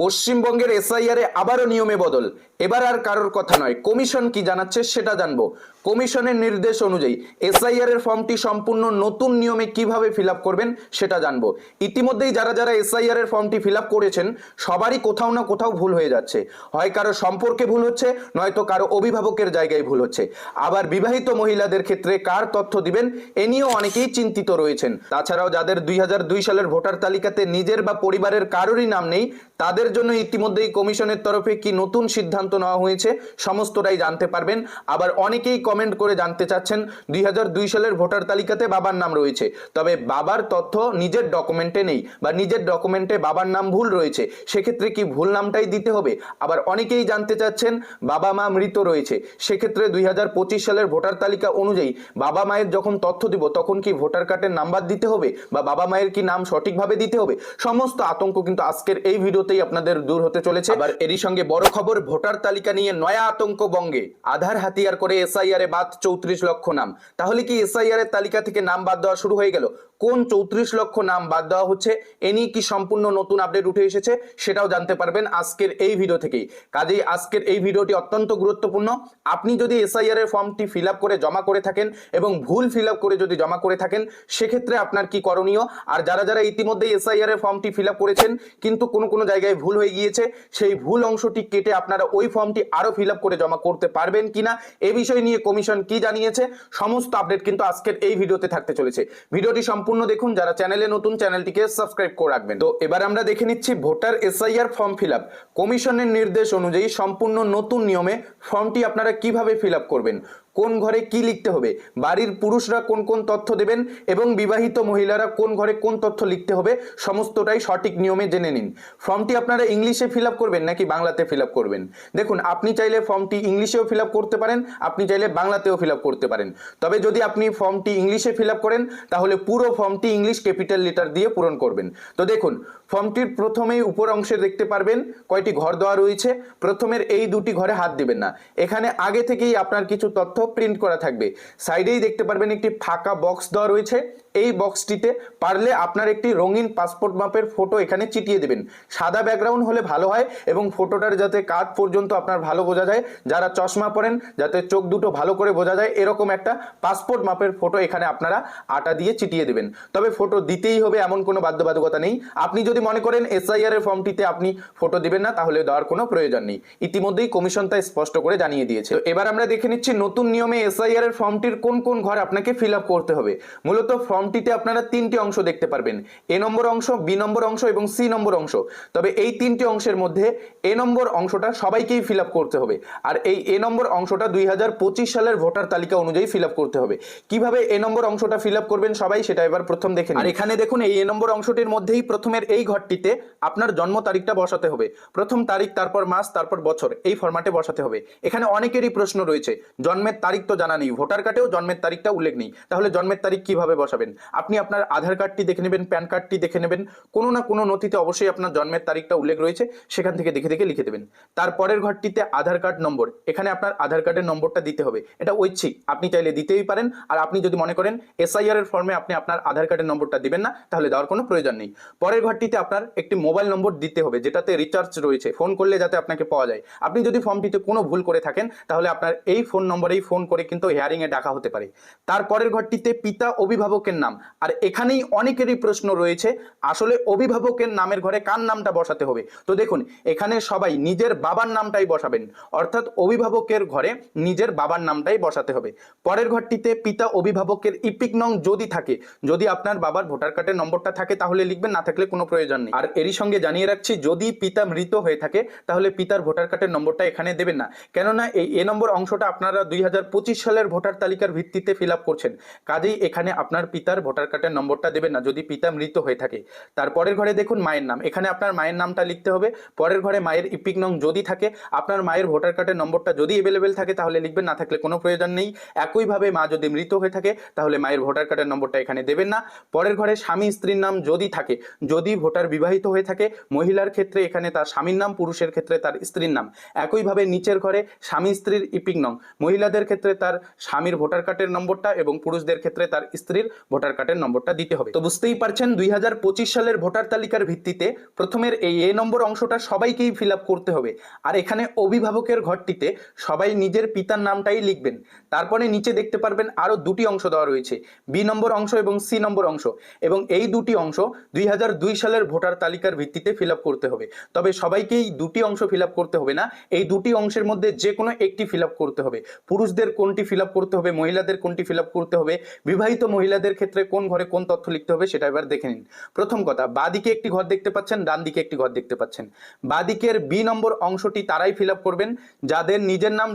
পশ্চিমবঙ্গের এসআইআরে আবারও নিয়মে বদল। এবার আর কারোর কথা নয়। কমিশন কি জানাচ্ছে সেটা জানব। কমিশনের নির্দেশ অনুযায়ী এসআইআর এর ফর্মটি সম্পূর্ণ নতুন নিয়মে কীভাবে ফিল করবেন সেটা জানব। ইতিমধ্যেই যারা যারা এসআইআর এর ফর্মটি ফিল করেছেন, সবারই কোথাও না কোথাও ভুল হয়ে যাচ্ছে। হয় কারও সম্পর্কে ভুল হচ্ছে, নয়তো কারও অভিভাবকের জায়গায় ভুল হচ্ছে। আবার বিবাহিত মহিলাদের ক্ষেত্রে কার তথ্য দিবেন, এ নিয়েও অনেকেই চিন্তিত রয়েছেন। তাছাড়াও যাদের দুই হাজার দুই সালের ভোটার তালিকাতে নিজের বা পরিবারের কারোরই নাম নেই, তাদের জন্য ইতিমধ্যেই কমিশনের তরফে কি নতুন সিদ্ধান্ত নেওয়া হয়েছে সমস্তটাই জানতে পারবেন। আবার অনেকেই কমেন্ট করে জানতে চাচ্ছেন, দুই হাজার দুই সালের ভোটার তালিকাতে বাবার নাম রয়েছে। তবে বাবার তথ্য নিজের ডকুমেন্টে নেই বা নিজের ডকুমেন্টে বাবার নাম ভুল রয়েছে, সেক্ষেত্রে কি ভুল নামটাই দিতে হবে? আবার অনেকেই জানতে চাচ্ছেন, বাবা মা মৃত রয়েছে, সেক্ষেত্রে দুই হাজার পঁচিশ সালের ভোটার তালিকা অনুযায়ী বাবা মায়ের যখন তথ্য দিব, তখন কি ভোটার কার্ডের নাম্বার দিতে হবে? বা বাবা মায়ের কি নাম সঠিকভাবে দিতে হবে? সমস্ত আতঙ্ক কিন্তু আজকের এই ভিডিওতেই আপনাদের দূর হতে চলেছে। আবার এরই সঙ্গে বড় খবর, ভোটার তালিকা নিয়ে নয়া আতঙ্ক বঙ্গে আধার হাতিয়ার করে এসআইআর এ বাদ চৌত্রিশ লক্ষ নাম। তাহলে কি এসআইআর এর তালিকা থেকে নাম বাদ দেওয়া শুরু হয়ে গেল? কোন চৌত্রিশ লক্ষ নাম বাদ দেওয়া হচ্ছে? এ নিয়ে কি সম্পূর্ণ নতুন আপডেট উঠে এসেছে? সেটাও জানতে পারবেন আজকের এই ভিডিও থেকেই। কাজেই আজকের এই ভিডিওটি অত্যন্ত গুরুত্বপূর্ণ। আপনি যদি এসআইআর এর ফর্মটি ফিল করে জমা করে থাকেন এবং ভুল ফিল করে যদি জমা করে থাকেন, সেক্ষেত্রে আপনার কি করণীয়? আর যারা যারা ইতিমধ্যে এসআইআর এর ফর্মটি ফিল করেছেন, কিন্তু কোনো কোনো জায়গায় ভুল হয়ে গিয়েছে, সেই ভুল অংশটি কেটে আপনারা ওই ফর্মটি আরও ফিল করে জমা করতে পারবেন কিনা? এ বিষয় নিয়ে কমিশন কি জানিয়েছে? সমস্ত আপডেট কিন্তু আজকের এই ভিডিওতে থাকতে চলেছে। ভিডিওটি সম্পূর্ণ দেখুন যারা চ্যানেলে নতুন চ্যানেলটিকে সাবস্ক্রাইব করে রাখবেন। তো এবার আমরা দেখে নিচ্ছি ভোটার এসআইআর ফর্ম ফিল কমিশনের নির্দেশ অনুযায়ী সম্পূর্ণ নতুন নিয়মে ফর্মটি আপনারা কীভাবে ফিল করবেন? কোন ঘরে কি লিখতে হবে? বাড়ির পুরুষরা কোন কোন তথ্য দেবেন এবং বিবাহিত মহিলারা কোন ঘরে কোন তথ্য লিখতে হবে? সমস্তটাই সঠিক নিয়মে জেনে নিন। ফর্মটি আপনারা ইংলিশে ফিল করবেন নাকি বাংলাতে ফিল করবেন? দেখুন, আপনি চাইলে ফর্মটি ইংলিশেও ফিল করতে পারেন, আপনি চাইলে বাংলাতেও ফিল করতে পারেন। তবে যদি আপনি ফর্মটি ইংলিশে ফিল করেন, তাহলে পুরো ফর্মটি ইংলিশ ক্যাপিটাল লেটার দিয়ে পূরণ করবেন। তো দেখুন ফর্মটির প্রথমেই উপর অংশে দেখতে পারবেন কয়টি ঘর দেওয়া রয়েছে। প্রথমের এই দুটি ঘরে হাত দিবেন না। এখানে আগে থেকেই আপনার কিছু তথ্য প্রিন্ট করা থাকবে। সাইডেই দেখতে পারবেন একটি ফাঁকা বক্স দেওয়া রয়েছে। এই বক্সটিতে পারলে আপনার একটি রঙিন পাসপোর্ট মাপের ফটো এখানে চিটিয়ে দেবেন। সাদা ব্যাকগ্রাউন্ড হলে ভালো হয় এবং ফটোটার যাতে কাঁধ পর্যন্ত আপনার ভালো বোঝা যায়, যারা চশমা পরেন, যাতে চোখ দুটো ভালো করে বোঝা যায়, এরকম একটা পাসপোর্ট মাপের ফটো এখানে আপনারা আটা দিয়ে চিটিয়ে দেবেন। তবে ফটো দিতেই হবে, এমন কোনো বাধ্যবাধকতা নেই। আপনি যদি মনে করেন এসআইআর এর ফর্মটিতে আপনি ফটো দিবেন না, তাহলে দেওয়ার কোনো প্রয়োজন নেই। ইতিমধ্যেই কমিশন তাই স্পষ্ট করে জানিয়ে দিয়েছে। এবার আমরা দেখে নিচ্ছি নতুন নিয়মে এসআইআর এর ফর্মটির কোন কোন ঘর আপনাকে ফিল আপ করতে হবে। মূলত ফর্মটিতে আপনারা তিনটি অংশ দেখতে পারবেন। এ নম্বর অংশ, বি নম্বর অংশ এবং সি নম্বর অংশ। তবে এই তিনটি অংশের মধ্যে এ নম্বর অংশটা সবাইকেই ফিল করতে হবে। আর এই এ নম্বর অংশটা দুই হাজার পঁচিশ সালের ভোটার তালিকা অনুযায়ী ফিল করতে হবে। কীভাবে এ নম্বর অংশটা ফিল করবেন সবাই সেটা এবার প্রথম দেখে নিন। আর এখানে দেখুন, এই এ নম্বর অংশটির মধ্যেই প্রথমের এই ঘরটিতে আপনার জন্ম তারিখটা বসাতে হবে। প্রথম তারিখ, তারপর মাস, তারপর বছর, এই ফরম্যাটে বসাতে হবে। এখানে অনেকেরই প্রশ্ন রয়েছে, জন্মের তারিখ তো জানা নেই। ভোটার কার্ডেও জন্মের তারিখটা উল্লেখ নেই। তাহলে জন্মের তারিখ কীভাবে বসাবেন? আপনি আপনার আধার কার্ডটি দেখে নেবেন, প্যান কার্ডটি দেখে নেবেন। কোনো না কোনো নথিতে অবশ্যই আপনার জন্মের তারিখটা উল্লেখ রয়েছে, সেখান থেকে দেখে দেখে লিখে দেবেন। তারপরের ঘরটিতে আধার কার্ড নম্বর, এখানে আপনার আধার কার্ডের নম্বরটা দিতে হবে। এটা ঐচ্ছিক, আপনি চাইলে দিতেই পারেন। আর আপনি যদি মনে করেন এসআইআর এর ফর্মে আপনি আপনার আধার কার্ডের নম্বরটা দিবেন না, তাহলে দেওয়ার কোনো প্রয়োজন নেই। পরের ঘরটিতে আপনার একটি মোবাইল নম্বর দিতে হবে, যেটাতে রিচার্জ রয়েছে। ফোন করলে যাতে আপনাকে পাওয়া যায়। আপনি যদি ফর্মটিতে কোনো ভুল করে থাকেন, তাহলে আপনার এই ফোন নম্বরেই ফোন করে কিন্তু হেয়ারিং এ ডাকা হতে পারে। তারপরের ঘরটিতে পিতা অভিভাবকের নাম। আর এখানেই অনেকেরই প্রশ্ন রয়েছে, আসলে অভিভাবকের নামের ঘরে কার নামটা বসাতে হবে? তো দেখুন, এখানে সবাই নিজের বাবার নামটাই বসাবেন, অর্থাৎ অভিভাবকের ঘরে নিজের বাবার নামটাই বসাতে হবে। পরের ঘরটিতে পিতা অভিভাবকের ইপিক নং যদি থাকে, যদি আপনার বাবার ভোটার কার্ডের নম্বরটা থাকে, তাহলে লিখবেন, না থাকলে কোনো প্রয়োজন নেই। আর এরই সঙ্গে জানিয়ে রাখছি, যদি পিতা মৃত হয়ে থাকে, তাহলে পিতার ভোটার কার্ডের নম্বরটা এখানে দেবেন না। কেননা এই এ নম্বর অংশটা আপনারা দুই হাজার পঁচিশ সালের ভোটার তালিকার ভিত্তিতে ফিল করছেন। কাজেই এখানে আপনার পিতার ভোটার কার্ডের নম্বরটা দেবেন না, যদি পিতা মৃত হয়ে থাকে। তারপরের ঘরে দেখুন মায়ের নাম। এখানে আপনার মায়ের নামটা লিখতে হবে। পরের ঘরে মায়ের ইপিক নং যদি থাকে, আপনার মায়ের ভোটার কার্ডের নম্বরটা যদি অ্যাভেলেবেল থাকে, তাহলে লিখবেন, না থাকলে কোনো প্রয়োজন নেই। একইভাবে মা যদি মৃত হয়ে থাকে, তাহলে মায়ের ভোটার কার্ডের নম্বরটা এখানে দেবেন না। পরের ঘরে স্বামী স্ত্রীর নাম যদি থাকে, যদি ভোটার বিবাহিত হয়ে থাকে, মহিলার ক্ষেত্রে এখানে তার স্বামীর নাম, পুরুষের ক্ষেত্রে তার স্ত্রীর নাম। একইভাবে নিচের ঘরে স্বামী স্ত্রীর ইপিক নং। মহিলাদের ক্ষেত্রে তার স্বামীর ভোটার কার্ডের নম্বরটা এবং পুরুষদের ক্ষেত্রে তার স্ত্রীর ভোটার কার্ডের নম্বরটা দিতে হবে। তো বুঝতেই পারছেন, দুই হাজার পঁচিশ সালের ভোটার তালিকার ভিত্তিতে প্রথমের এই এ নম্বর অংশটা সবাইকেই ফিল করতে হবে। আর এখানে অভিভাবকের ঘরটিতে সবাই নিজের পিতার নামটাই লিখবেন। তারপরে নিচে দেখতে পারবেন আরও দুটি অংশ দেওয়া রয়েছে বি নম্বর অংশ এবং সি নম্বর অংশ। এবং এই দুটি অংশ দুই হাজার দুই সালের ভোটার তালিকার ভিত্তিতে ফিল করতে হবে। তবে সবাইকেই দুটি অংশ ফিল করতে হবে না, এই দুটি অংশের মধ্যে যে কোনো একটি ফিল করতে হবে। পুরুষদের কোনটি ফিল করতে হবে, মহিলাদের কোনটি ফিল করতে হবে, বিবাহিত মহিলাদের ক্ষেত্রে কোন ঘরে কোন তথ্য লিখতে হবে সেটা এবার দেখে নিন। প্রথম কথা, বাদিকে একটি ঘর দেখতে পাচ্ছেন ডান দিকে একটি ঘর দেখতে পাচ্ছেন। বাদিকের বি নম্বর অংশটি তারাই ফিল করবেন, যাদের নিজের নাম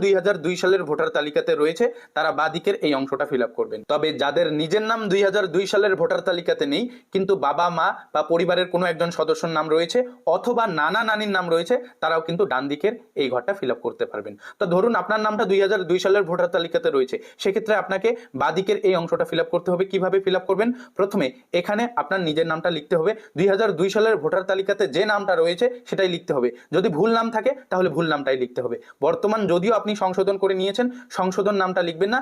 দুই সালের ভোটার তালিকাতে রয়েছে, তারা বাদিকের এই অংশটা ফিল করবেন। তবে যাদের নিজের নাম দুই সালের ভোটার তালিকাতে নেই, কিন্তু বাবা, মা বা পরিবারের কোনো একজন সদস্যর নাম রয়েছে, অথবা নানা নানির নাম রয়েছে, তারাও কিন্তু ডান দিকের এই ঘরটা ফিল করতে পারবেন। তো ধরুন আপনার নামটা দুই হাজার দুই সালের ভোটার তালিকাতে রয়েছে, সেক্ষেত্রে আপনাকে বাদিকের এই অংশটা ফিল করতে হবে। কীভাবে ফিল করবেন। প্রথমে এখানে আপনার নিজের নামটা লিখতে হবে। দুই হাজার দুই সালের ভোটার তালিকাতে যে নামটা রয়েছে সেটাই লিখতে হবে। যদি ভুল নাম থাকে, তাহলে ভুল নামটাই লিখতে হবে। বর্তমান যদিও আপনি সংশোধন করে নিয়েছেন, সংশোধন নামটা লিখবেন না।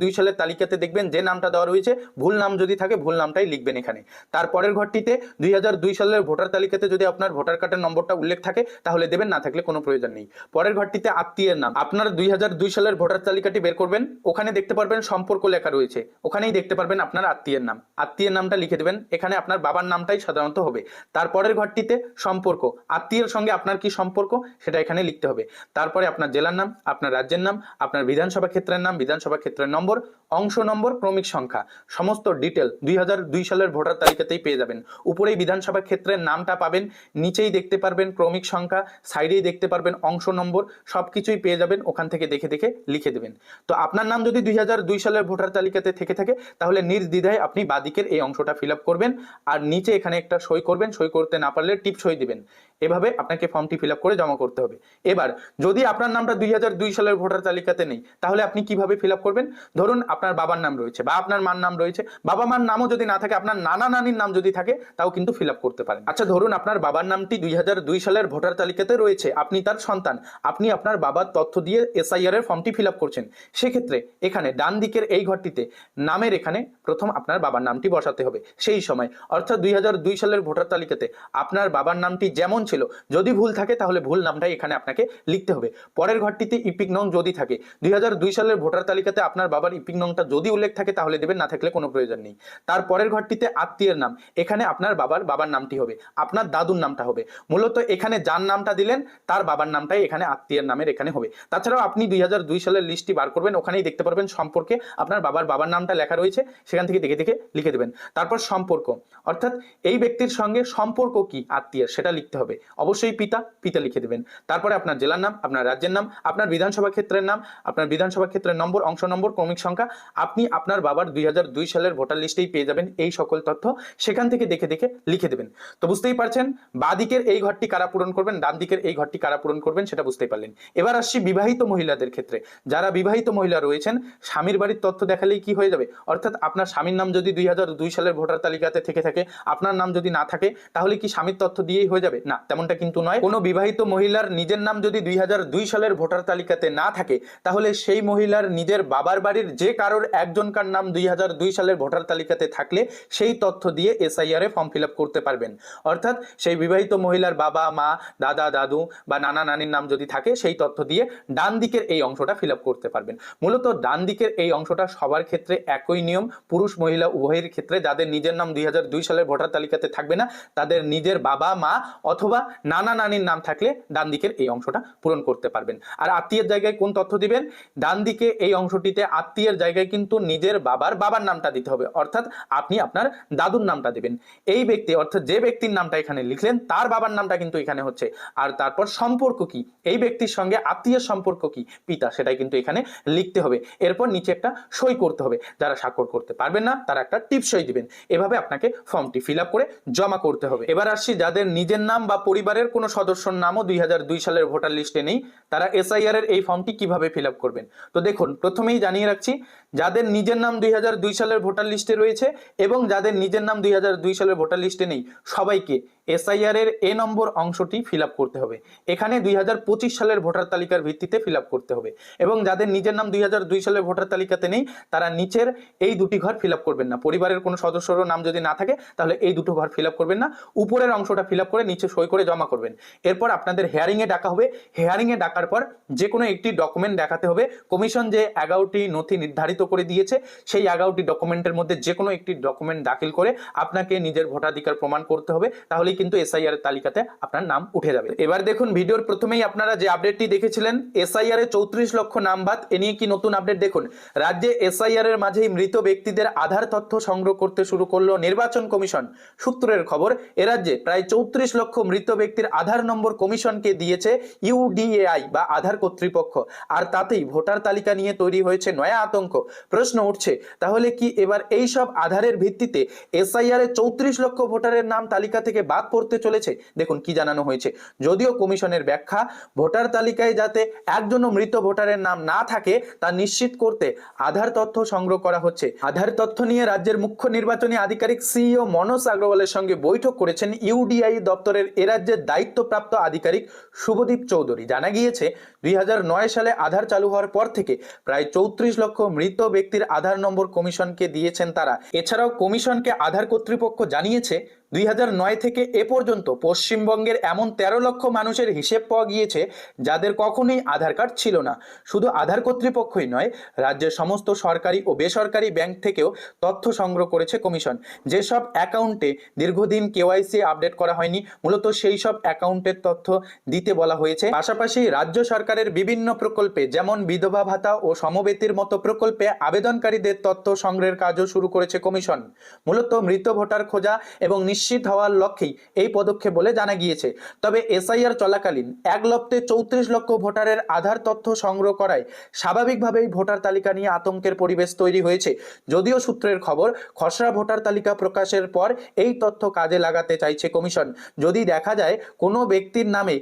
দুই সালের তালিকাতে দেখবেন যে নামটা দেওয়া রয়েছে, ভুল নাম যদি থাকে, ভুল নামটাই লিখবেন এখানে। তারপরের ঘরটিতে দুই হাজার দুই সালের ভোটার তালিকাতে যদি আপনার ভোটার কার্ডের নম্বরটা উল্লেখ থাকে, তাহলে দেবেন, না থাকলে কোনো প্রয়োজন নেই। পরের ঘরটিতে আত্মীয়ের নাম। আপনার দুই হাজার দুই সালের ভোটার তালিকাটি বের করবেন। ওখানে দেখতে পারবেন, সম্পর্ক লেখা রয়েছে। ওখানেই দেখতে পারবেন আপনার আত্মীয়ের নাম। আত্মীয়ের নামটা লিখে দেবেন। এখানে আপনার বাবার নামটাই সাধারণত হবে। তারপরের ঘরটিতে সম্পর্ক। আত্মীয়ের সঙ্গে আপনার কি সম্পর্ক, সেটা এখানে লিখতে হবে। তারপরে আপনার জেলার নাম, আপনার রাজ্যের নাম, আপনার বিধানসভা ক্ষেত্রের নাম, বিধানসভা ক্ষেত্রের নম্বর অংশ নম্বর ক্রমিক সংখ্যা। সমস্ত ডিটেল দুই হাজার দুই সালের ভোটার তালিকাতেই পেয়ে যাবেন। উপরেই বিধানসভা ক্ষেত্রের নামটা পাবেন, নিচেই দেখতে পারবেন ক্রমিক সংখ্যা, সাইডেই দেখতে পারবেন অংশ নম্বর সব কিছুই পেয়ে যাবেন, ওখান থেকে দেখে দেখে লিখে দেবেন। তো আপনার নাম যদি দুই হাজার দুই সালের ভোটার তালিকাতে থেকে থাকে, তাহলে নির্দ্বিধায় আপনি বাদিকের এই অংশটা ফিল করবেন, আর নিচে এখানে একটা সই করবেন, সই করতে না পারলে টিপ সই দিবেন। এভাবে আপনাকে ফর্মটি ফিল করে জমা করতে হবে। এবার, যদি আপনার নামটা দুই হাজার দুই সালের ভোটার তালিকাতে নেই, তাহলে আপনি কীভাবে ফিল করবেন? ধরুন আপনার বাবার নাম রয়েছে বা আপনার মার নাম রয়েছে। বাবা মার নামও যদি না থাকে, আপনার নানা নানির নাম যদি থাকে, তাও কিন্তু ফিল করতে পারেন। আচ্ছা ধরুন আপনার বাবার নামটি দুই হাজার দুই সালের ভোটার তালিকাতে রয়েছে, আপনি তার সন্তান, আপনি আপনার বাবার তথ্য দিয়ে এসআইআর এর ফর্মটি ফিল করছেন। সেক্ষেত্রে এখানে ডান দিকের এই ঘরটিতে নামের এখানে প্রথম আপনার বাবার নামটি বসাতে হবে। সেই সময়, অর্থাৎ দুই হাজার দুই সালের ভোটার তালিকাতে আপনার বাবার নামটি যেমন ছিল। যদি ভুল থাকে তাহলে ভুল নামটাই এখানে আপনাকে লিখতে হবে। পরের ঘরটিতে ইপিক নং যদি থাকে। দুই হাজার দুই সালের ভোটার তালিকাতে আপনার বাবার ইপিক নংটা যদি উল্লেখ থাকে তাহলে দেবেন, না থাকলে কোনো প্রয়োজন নেই। তার পরের ঘরটিতে আত্মীয়ের নাম। এখানে আপনার বাবার বাবার নামটি হবে। আপনার দাদুর নামটা হবে। মূলত এখানে যার নামটা দিলেন, তার বাবার নামটাই এখানে আত্মীয়ের নামের এখানে হবে। তাছাড়াও আপনি দুই হাজার দুই সালের লিস্টটি বার করবেন, ওখানেই দেখতে পারবেন সম্পর্কে আপনার বাবার বাবার নামটা লেখা রয়েছে। সেখান থেকে দেখে দেখে লিখে দেবেন। তারপর সম্পর্ক। অর্থাৎ এই ব্যক্তির সঙ্গে সম্পর্ক কি? আত্মীয়ের, সেটা লিখতে হবে। অবশ্যই পিতা পিতা লিখে দেবেন। তারপরে আপনার জেলার নাম, আপনার রাজ্যের নাম, আপনার বিধানসভা ক্ষেত্রের নাম, আপনার বিধানসভা ক্ষেত্রের নম্বর, অংশ নম্বর, ক্রমিক সংখ্যা, আপনি আপনার বাবার দুই হাজার দুই সালের ভোটার লিস্টেই পেয়ে যাবেন এই সকল তথ্য। সেখান থেকে দেখে দেখে লিখে দেবেন। তো বুঝতেই পারছেন বাদিকের এই ঘরটি কারা পূরণ করবেন, ডান দিকের এই ঘরটি কারা পূরণ করবেন সেটা বুঝতেই পারলেন। এবার আসছি বিবাহিত মহিলাদের ক্ষেত্রে। যারা বিবাহিত মহিলা রয়েছেন, স্বামীর বাড়ির তথ্য দেখালেই কি হয়ে যাবে? অর্থাৎ আপনার স্বামীর নাম যদি দুই হাজার দুই সালের ভোটার তালিকাতে থেকে থাকে, আপনার নাম যদি না থাকে, তাহলে কি স্বামীর তথ্য দিয়েই হয়ে যাবে? না। তেমনটা কিন্তু নয়। কোনো বিবাহিত মহিলার নিজের নাম যদি দুই হাজার দুই সালের ভোটার তালিকাতে না থাকে, তাহলে সেই মহিলার নিজের বাবার বাড়ির যে কারোর একজনকার নাম দুই হাজার দুই সালের ভোটার তালিকাতে থাকলে, সেই তথ্য দিয়ে এসআইআর ফর্ম ফিল করতে পারবেন। অর্থাৎ সেই বিবাহিত মহিলার বাবা, মা, দাদা, দাদু বা নানা নানির নাম যদি থাকে, সেই তথ্য দিয়ে ডান দিকের এই অংশটা ফিল করতে পারবেন। মূলত ডান দিকের এই অংশটা সবার ক্ষেত্রে একই নিয়ম, পুরুষ, মহিলা, উভয়ের ক্ষেত্রে যাদের নিজের নাম দুই হাজার দুই সালের ভোটার তালিকাতে থাকবে না, তাদের নিজের বাবা, মা অথবা নানা নানির নাম থাকলে ডান দিকের এই অংশটা পূরণ করতে পারবেন। আর আত্মীয়ের জায়গায় কোন তথ্য দিবেন? ডান দিকে এই অংশটিতে আত্মীয়ের জায়গায় কিন্তু নিজের বাবার বাবার নামটা দিতে হবে। অর্থাৎ আপনি আপনার দাদুর নামটা দেবেন। এই ব্যক্তি, অর্থাৎ যে ব্যক্তির নামটা এখানে লিখলেন, তার বাবার নামটা কিন্তু এখানে হচ্ছে। আর তারপর সম্পর্ক কি? এই ব্যক্তির সঙ্গে আত্মীয়ের সম্পর্ক কি? পিতা, সেটাই কিন্তু এখানে লিখতে হবে। এরপর নিচে একটা সই করতে হবে। যারা স্বাক্ষর করতে পারবেন না, তারা একটা টিপ সই দিবেন। এভাবে আপনাকে ফর্মটি ফিল করে জমা করতে হবে। এবার আসছি যাদের নিজের নাম বা পরিবারের কোনো সদস্যর নামও দুই হাজার দুই সালের ভোটার লিস্টে নেই। তারা এসআইআর এর এই ফর্মটি কীভাবে ফিল করবেন? তো দেখুন, প্রথমেই জানিয়ে রাখছি, যাদের নিজের নাম দুই হাজার দুই সালের ভোটার লিস্টে রয়েছে এবং যাদের নিজের নাম দুই হাজার দুই সালের ভোটার লিস্টে নেই, সবাইকে এসআইআর এর এ নম্বর অংশটি ফিল করতে হবে। এখানে দুই হাজার পঁচিশ সালের ভোটার তালিকার ভিত্তিতে ফিল করতে হবে এবং যাদের নিজের নাম দুই হাজার দুই সালের ভোটার তালিকাতে নেই, তারা নিচের এই দুটি ঘর ফিল করবেন না। পরিবারের কোনো সদস্যরও নাম যদি না থাকে, তাহলে এই দুটো ঘর ফিল করবেন না। উপরের অংশটা ফিল করে নিচে সই করে জমা করবেন। এরপর আপনাদের হেয়ারিংয়ে ডাকা হবে। হেয়ারিংয়ে ডাকার পর যে কোনো একটি ডকুমেন্ট দেখাতে হবে। কমিশন যে এগারোটি নথি নির্ধারিত করে দিয়েছে, সেই এগারোটি ডকুমেন্টের মধ্যে যে কোনো একটি ডকুমেন্ট দাখিল করে আপনাকে নিজের ভোটাধিকার প্রমাণ করতে হবে। তাহলেই কিন্তু এসআইআর এর তালিকাতে আপনার নাম উঠে যাবে। এবার দেখুন, ভিডিওর প্রথমেই আপনারা যে আপডেটটি দেখেছিলেন এসআইআর এ চৌত্রিশ লক্ষ নাম বাদ এ নিয়ে কি নতুন আপডেট দেখুন? রাজ্যে এসআইআর এর মাঝেই মৃত ব্যক্তিদের আধার তথ্য সংগ্রহ করতে শুরু করল নির্বাচন কমিশন। সূত্রের খবর, এ রাজ্যে প্রায় চৌত্রিশ লক্ষ মৃত ব্যক্তির আধার নম্বর কমিশনকে দিয়েছে ইউডিএআই বা আধার কর্তৃপক্ষ। আর তাতেই ভোটার তালিকা নিয়ে তৈরি হয়েছে নয়া আতঙ্ক। প্রশ্ন উঠছে, তাহলে কি এবার এই সব আধারের ভিত্তিতে এসআইআর এ চৌত্রিশ লক্ষ ভোটারের নাম তালিকা থেকে বাদ পড়তে চলেছে। দেখুন কি জানানো হয়েছে। যদিও কমিশনের ব্যাখ্যা, ভোটার তালিকায় যাতে একজনও মৃত ভোটারের নাম না থাকে, তা নিশ্চিত করতে আধার তথ্য সংগ্রহ করা হচ্ছে। আধার তথ্য নিয়ে রাজ্যের মুখ্য নির্বাচনী আধিকারিক সিইও মনোজ আগরওয়ালের সঙ্গে বৈঠক করেছেন ইউডিআই দপ্তরের এ রাজ্যের দায়িত্বপ্রাপ্ত আধিকারিক শুভদীপ চৌধুরী। জানা গিয়েছে, দুই হাজার নয় সালে আধার চালু হওয়ার পর থেকে প্রায় চৌত্রিশ লক্ষ মৃত ব্যক্তির আধার নম্বর কমিশনকে দিয়েছেন তারা। এছাড়াও কমিশনকে আধার কর্তৃপক্ষ জানিয়েছে দুই হাজার নয় থেকে এ পর্যন্ত পশ্চিমবঙ্গের এমন তেরো লক্ষ মানুষের হিসেব পাওয়া গিয়েছে যাদের কখনোই আধার কার্ড ছিল না। শুধু আধার কর্তৃপক্ষই নয়, রাজ্যের সমস্ত সরকারি ও বেসরকারি ব্যাংক থেকেও তথ্য সংগ্রহ করেছে কমিশন। যেসব অ্যাকাউন্টে দীর্ঘদিন কেওয়াইসি আপডেট করা হয়নি, মূলত সেই সব অ্যাকাউন্টের তথ্য দিতে বলা হয়েছে। পাশাপাশি রাজ্য সরকারের বিভিন্ন প্রকল্পে, যেমন বিধবা ভাতা ও সমবেতির মতো প্রকল্পে আবেদনকারীদের তথ্য সংগ্রহের কাজও শুরু করেছে কমিশন। মূলত মৃত ভোটার খোঁজা এবং নিশ্চিত হওয়ার লক্ষ্যেই এই পদক্ষেপ বলে জানা গিয়েছে। তবে এসআইআর চলাকালীন এক লপ্তে চৌত্রিশ লক্ষ ভোটারের আধার তথ্য সংগ্রহ করায় স্বাভাবিকভাবেই ভোটার তালিকা নিয়ে আতঙ্কের পরিবেশ তৈরি হয়েছে। যদিও সূত্রের খবর, খসড়া ভোটার তালিকা প্রকাশের পর এই তথ্য কাজে লাগাতে চাইছে কমিশন। যদি দেখা যায় কোনো ব্যক্তির নামে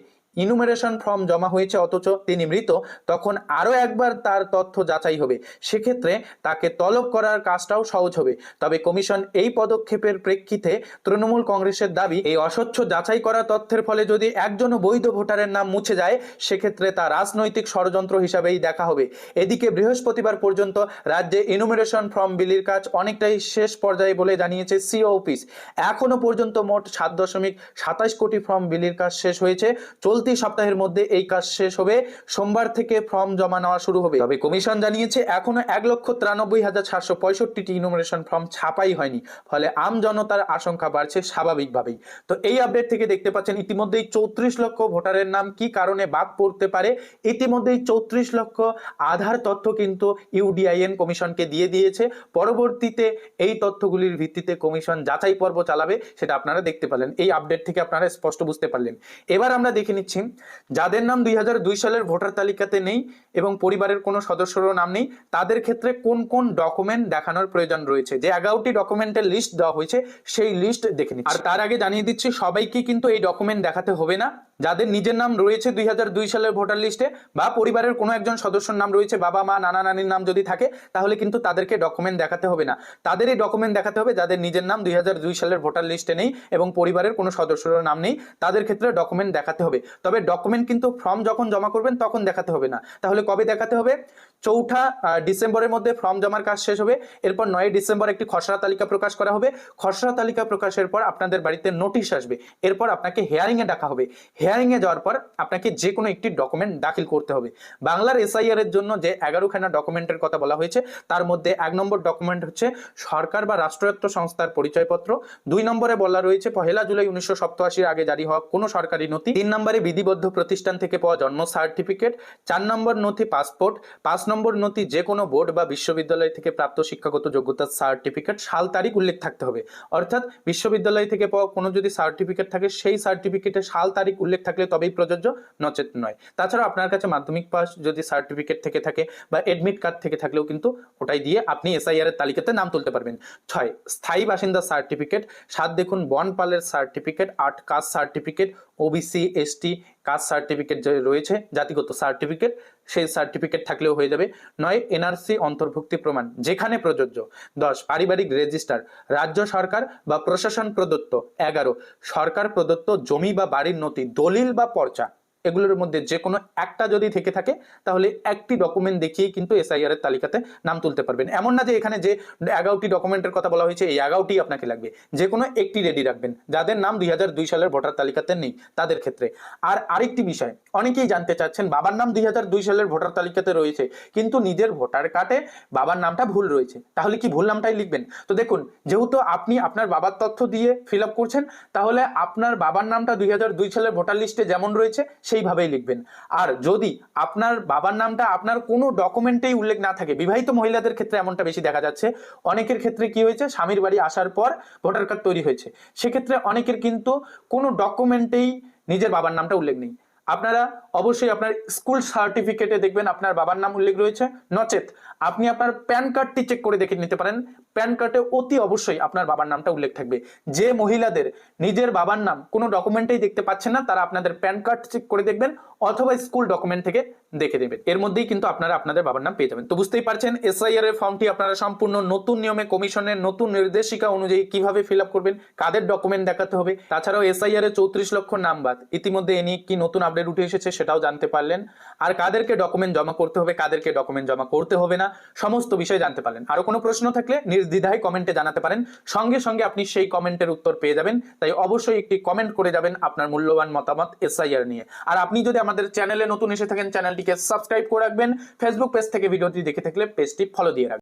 ইনুমেরেশন ফর্ম জমা হয়েছে, অথচ তিনি মৃত, তখন আরও একবার তার তথ্য যাচাই হবে। সেক্ষেত্রে তাকে তলব করার কাজটাও সহজ হবে। তবে কমিশন এই পদক্ষেপের প্রেক্ষিতে তৃণমূল কংগ্রেসের দাবি, এই অস্বচ্ছ যাচাই করা তথ্যের ফলে যদি একজনও বৈধ ভোটারের নাম মুছে যায়, সেক্ষেত্রে তা রাজনৈতিক ষড়যন্ত্র হিসাবেই দেখা হবে। এদিকে বৃহস্পতিবার পর্যন্ত রাজ্যে ইনুমেরেশন ফর্ম বিলির কাজ অনেকটাই শেষ পর্যায়ে বলে জানিয়েছে সিও অফিস। এখনও পর্যন্ত মোট সাত দশমিক সাতাশ কোটি ফর্ম বিলির কাজ শেষ হয়েছে। চলতি সপ্তাহের মধ্যে এই কাজ শেষ হবে। সোমবার থেকে ফর্ম জমা নেওয়া শুরু হবে। তবে কমিশন জানিয়েছে, এখনও এক লক্ষ তিরানব্বই হাজার সাতশো পঁয়ষট্টিটি ইনোমিনেশন ফর্ম ছাপাই হয়নি। ফলে আম জনতার আশঙ্কা বাড়ছে স্বাভাবিকভাবেই। তো এই আপডেট থেকে দেখতে পাচ্ছেন, ইতিমধ্যেই চৌত্রিশ লক্ষ ভোটারের নাম কি কারণে বাদ পড়তে পারে? ইতিমধ্যেই চৌত্রিশ লক্ষ আধার তথ্য কিন্তু ইউডিআইএন কমিশনকে দিয়ে দিয়েছে। পরবর্তীতে এই তথ্যগুলির ভিত্তিতে কমিশন যাচাই পর্ব চালাবে, সেটা আপনারা দেখতে পেলেন। এই আপডেট থেকে আপনারা স্পষ্ট বুঝতে পারলেন। এবার আমরা দেখে নিচ্ছি যাদের নাম দুই হাজার দুই সালের ভোটার তালিকাতে নেই এবং পরিবারের কোনো সদস্যরও নাম নেই, তাদের ক্ষেত্রে কোন কোন ডকুমেন্ট দেখানোর প্রয়োজন রয়েছে? যে এগারোটি ডকুমেন্টের লিস্ট দেওয়া হয়েছে, সেই লিস্ট দেখে নিচ্ছি। আর তার আগে জানিয়ে দিচ্ছি, সবাইকে কিন্তু এই ডকুমেন্ট দেখাতে হবে না। যাদের নিজের নাম রয়েছে দুই হাজার দুই সালের ভোটার লিস্টে বা পরিবারের কোনো একজন সদস্যর নাম রয়েছে, বাবা, মা, নানা, নানির নাম যদি থাকে, তাহলে কিন্তু তাদেরকে ডকুমেন্ট দেখাতে হবে না। তাদের এই ডকুমেন্ট দেখাতে হবে যাদের নিজের নাম দুই হাজার দুই সালের ভোটার লিস্টে নেই এবং পরিবারের কোনো সদস্যের নাম নেই, তাদের ক্ষেত্রে ডকুমেন্ট দেখাতে হবে। তবে ডকুমেন্ট কিন্তু ফর্ম যখন জমা করবেন, তখন দেখাতে হবে না। তাহলে কবে দেখাতে হবে? চৌঠা ডিসেম্বরের মধ্যে ফর্ম জমার কাজ শেষ হবে। এরপর নয় ডিসেম্বর একটি খসড়া তালিকা প্রকাশ করা হবে। খসড়া তালিকা প্রকাশের পর আপনাদের বাড়িতে নোটিশ আসবে। এরপর আপনাকে হেয়ারিং এ ডাকা হবে। হেয়ারিং এ যাওয়ার পর আপনাকে যে কোনো একটি ডকুমেন্ট দাখিল করতে হবে। বাংলার এসআইআর এর জন্য যে এগারোখানা ডকুমেন্টের কথা বলা হয়েছে, তার মধ্যে এক নম্বর ডকুমেন্ট হচ্ছে সরকার বা রাষ্ট্রায়ত্ত সংস্থার পরিচয়পত্র। দুই নম্বরে বলা রয়েছে, পহেলা জুলাই উনিশশো সপ্তাশির আগে জারি হওয়া কোনো সরকারি নথি। তিন নম্বরে বিধিবদ্ধ প্রতিষ্ঠান থেকে পাওয়া জন্ম সার্টিফিকেট চার নম্বর নথি পাসপোর্ট পাঁচ নম্বর নথি যে কোনো বোর্ড বা বিশ্ববিদ্যালয় থেকে প্রাপ্ত শিক্ষাগত যোগ্যতার সার্টিফিকেট সাল তারিখ উল্লেখ থাকতে হবে। অর্থাৎ বিশ্ববিদ্যালয় থেকে পাওয়া কোনো যদি সার্টিফিকেট থাকে, সেই সার্টিফিকেটে সাল তারিখ উল্লেখ থাকলে তবেই প্রযোজ্য, নচেত নয়। তাছাড়া আপনার কাছে মাধ্যমিক পাস যদি সার্টিফিকেট থেকে থাকে বা এডমিট কার্ড থেকে থাকলেও কিন্তু ওটাই দিয়ে আপনি এসআইআর এর তালিকাতে নাম তুলতে পারবেন। ছয়, স্থায়ী বাসিন্দা সার্টিফিকেট, সাত, দেখুন, বনপালের সার্টিফিকেট, আট, caste certificate OBC ST caste certificate যে রয়েছে, জাতিগত সার্টিফিকেট সেই সার্টিফিকেট থাকলেও হয়ে যাবে। নয় এনআরসি অন্তর্ভুক্তি প্রমাণ, যেখানে প্রযোজ্য। দশ, পারিবারিক রেজিস্টার রাজ্য সরকার বা প্রশাসন প্রদত্ত। এগারো, সরকার প্রদত্ত জমি বা বাড়ির নথি, দলিল বা পর্চা। এগুলোর মধ্যে যে কোনো একটা যদি থেকে থাকে, তাহলে একটি ডকুমেন্ট দেখিয়েই কিন্তু এসআইআর এর তালিকাতে নাম তুলতে পারবেন। এমন না যে এখানে যে এগারোটি ডকুমেন্টের কথা বলা হয়েছে, এই এগারোটি আপনাকে লাগবে। যে কোনো একটি রেডি রাখবেন। যাদের নাম দুই সালের ভোটার তালিকাতে নেই, তাদের ক্ষেত্রে। আর আরেকটি বিষয়, অনেকেই জানতে চাচ্ছেন, বাবার নাম দুই হাজার দুই সালের ভোটার তালিকাতে রয়েছে, কিন্তু নিজের ভোটার কার্ডে বাবার নামটা ভুল রয়েছে। তাহলে কি ভুল নামটাই লিখবেন? তো দেখুন, যেহেতু আপনি আপনার বাবার তথ্য দিয়ে ফিল করছেন, তাহলে আপনার বাবার নামটা দুই হাজার দুই সালের ভোটার লিস্টে যেমন রয়েছে সেইভাবেই লিখবেন। আর যদি আপনার বাবার নামটা আপনার কোনো ডকুমেন্টেই উল্লেখ না থাকে, বিবাহিত মহিলাদের ক্ষেত্রে এমনটা বেশি দেখা যাচ্ছে, অনেকের ক্ষেত্রে কি হয়েছে, স্বামীর বাড়ি আসার পর ভোটার কার্ড তৈরি হয়েছে। সেক্ষেত্রে অনেকের কিন্তু কোনো ডকুমেন্টেই নিজের বাবার নামটা উল্লেখ নেই। আপনারা অবশ্যই আপনার স্কুল সার্টিফিকেটে দেখবেন আপনার বাবার নাম উল্লেখ রয়েছে, নচেত। আপনি আপনার প্যান কার্ডটি চেক করে দেখে নিতে পারেন। প্যান কার্ডে অতি অবশ্যই আপনার বাবার নামটা উল্লেখ থাকবে। যে মহিলাদের নিজের বাবার নাম কোনো ডকুমেন্টেই দেখতে পাচ্ছেন না, তারা আপনাদের প্যান কার্ড চেক করে দেখবেন অথবা স্কুল ডকুমেন্ট থেকে দেখে দেবেন এর মধ্যেই কিন্তু আপনারা আপনাদের বাবার নাম পেয়ে যাবেন। তো বুঝতেই পারছেন এসআইআর এর ফর্মটি আপনারা সম্পূর্ণ নতুন নিয়মে কমিশনের নতুন নির্দেশিকা অনুযায়ী কীভাবে ফিল করবেন, কাদের ডকুমেন্ট দেখাতে হবে, তাছাড়াও এসআইআর এর চৌত্রিশ লক্ষ নাম বাদ। ইতিমধ্যে এ নিয়ে কি নতুন আপডেট উঠে এসেছে সেটাও জানতে পারলেন। আর কাদেরকে ডকুমেন্ট জমা করতে হবে, কাদেরকে ডকুমেন্ট জমা করতে হবে না সমস্ত বিষয় জানতে পারেন। আরও কোনো প্রশ্ন থাকলে নির্দ্বিধায় কমেন্টে জানাতে পারেন। সঙ্গে সঙ্গে আপনি সেই কমেন্টের উত্তর পেয়ে যাবেন। তাই অবশ্যই একটি কমেন্ট করে যাবেন আপনার মূল্যবান মতামত এসআইআর নিয়ে। আর আপনি যদি আমাদের চ্যানেলে নতুন এসে থাকেন, চ্যানেলটিকে সাবস্ক্রাইব করে রাখবেন। ফেসবুক পেজ থেকে ভিডিওটি দেখে থাকলে পেজটি ফলো দিয়ে রাখবেন।